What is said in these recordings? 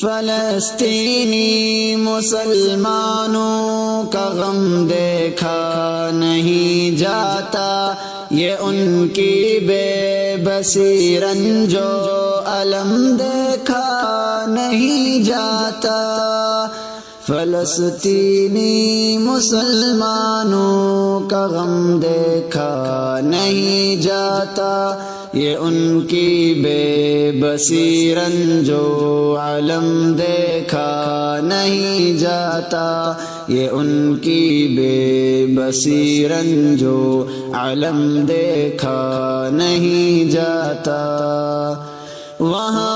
فلسطینی مسلمانوں کا غم دیکھا نہیں جاتا، یہ ان کی بے بسی رنجو علم دیکھا نہیں جاتا۔ فلسطینی مسلمانوں کا غم دیکھا نہیں جاتا، یہ ان کی بے بسی رنجو علم دیکھا نہیں جاتا، یہ ان کی بے بسی رنجو علم دیکھا نہیں جاتا۔ وہاں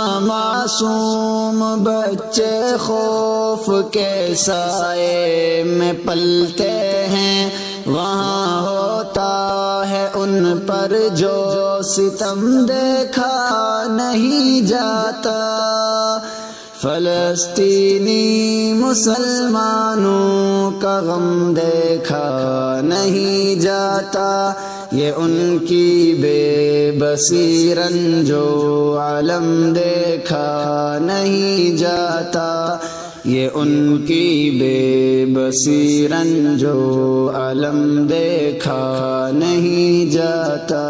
معصوم بچے خوف کے سائے میں پلتے ہیں۔ وہاں ہوتا ہے ان پر جو ستم دیکھا نہیں جاتا۔ فلسطینی مسلمانوں کا غم دیکھا نہیں جاتا۔ یہ ان کی بے بسی رنجو علم دیکھا نہیں جاتا۔ یہ ان کی بے بسی رنجو علم دیکھا نہیں جاتا۔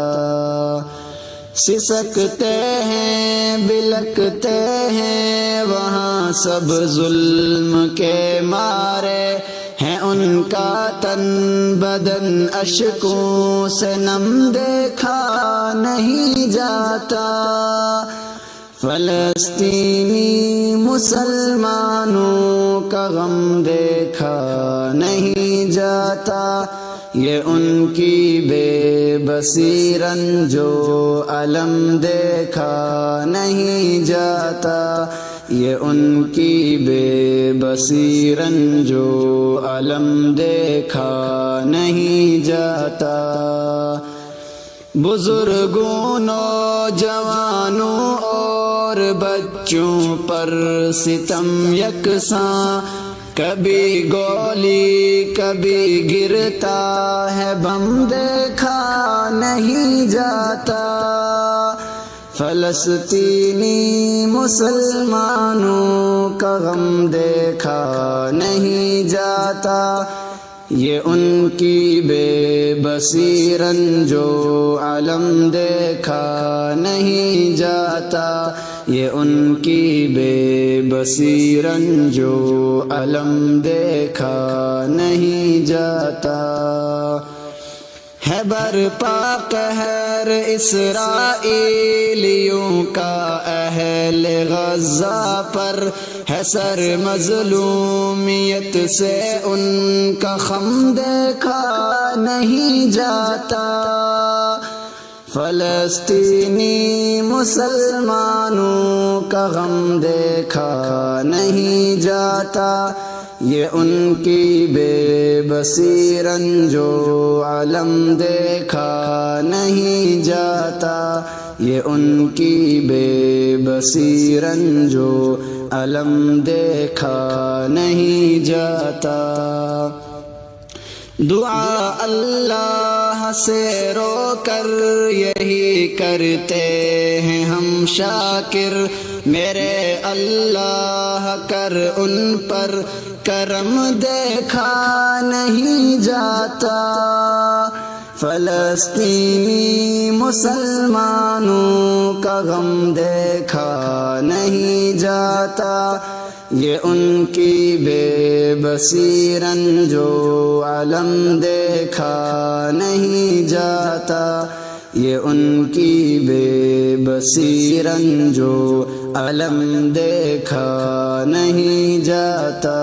سسکتے ہیں، بلکتے ہیں، وہاں سب ظلم کے مارے ہیں۔ ان کا تن بدن اشکوں سے نم دیکھا نہیں جاتا۔ فلسطینی مسلمانوں کا غم دیکھا نہیں جاتا۔ یہ ان کی بے بسی رنجو علم دیکھا نہیں جاتا۔ یہ ان کی بے بسی رنجو علم دیکھا نہیں جاتا۔ بزرگوں، نوجوانوں اور بچوں پر ستم یکساں، کبھی گولی، کبھی گرتا ہے، بم دیکھا نہیں جاتا۔ فلسطینی مسلمانوں کا غم دیکھا نہیں جاتا۔ یہ ان کی بے بصیرن جو علم دیکھا نہیں جاتا، یہ ان کی بے بصیرن جو علم دیکھا نہیں جاتا۔ ہے برپا قہر اسرائیلیوں کا اہل غزہ پر ہے سر مظلومیت سے ان کا خم دیکھا نہیں جاتا۔ فلسطینی مسلمانوں کا غم دیکھا نہیں جاتا۔ یہ ان کی بے بصیرن جو عالم دیکھا نہیں جاتا۔ یہ ان کی بے بصیرن جو علم دیکھا نہیں جاتا۔ دعا اللہ سے رو کر یہی کرتے ہیں ہم شاکر میرے اللہ کر ان پر کرم دیکھا نہیں جاتا فلسطینی مسلمانوں کا غم دیکھا نہیں جاتا یہ ان کی بے بصیرن جو علم دیکھا نہیں جاتا، یہ ان کی بے بصیرن جو علم دیکھا نہیں جاتا۔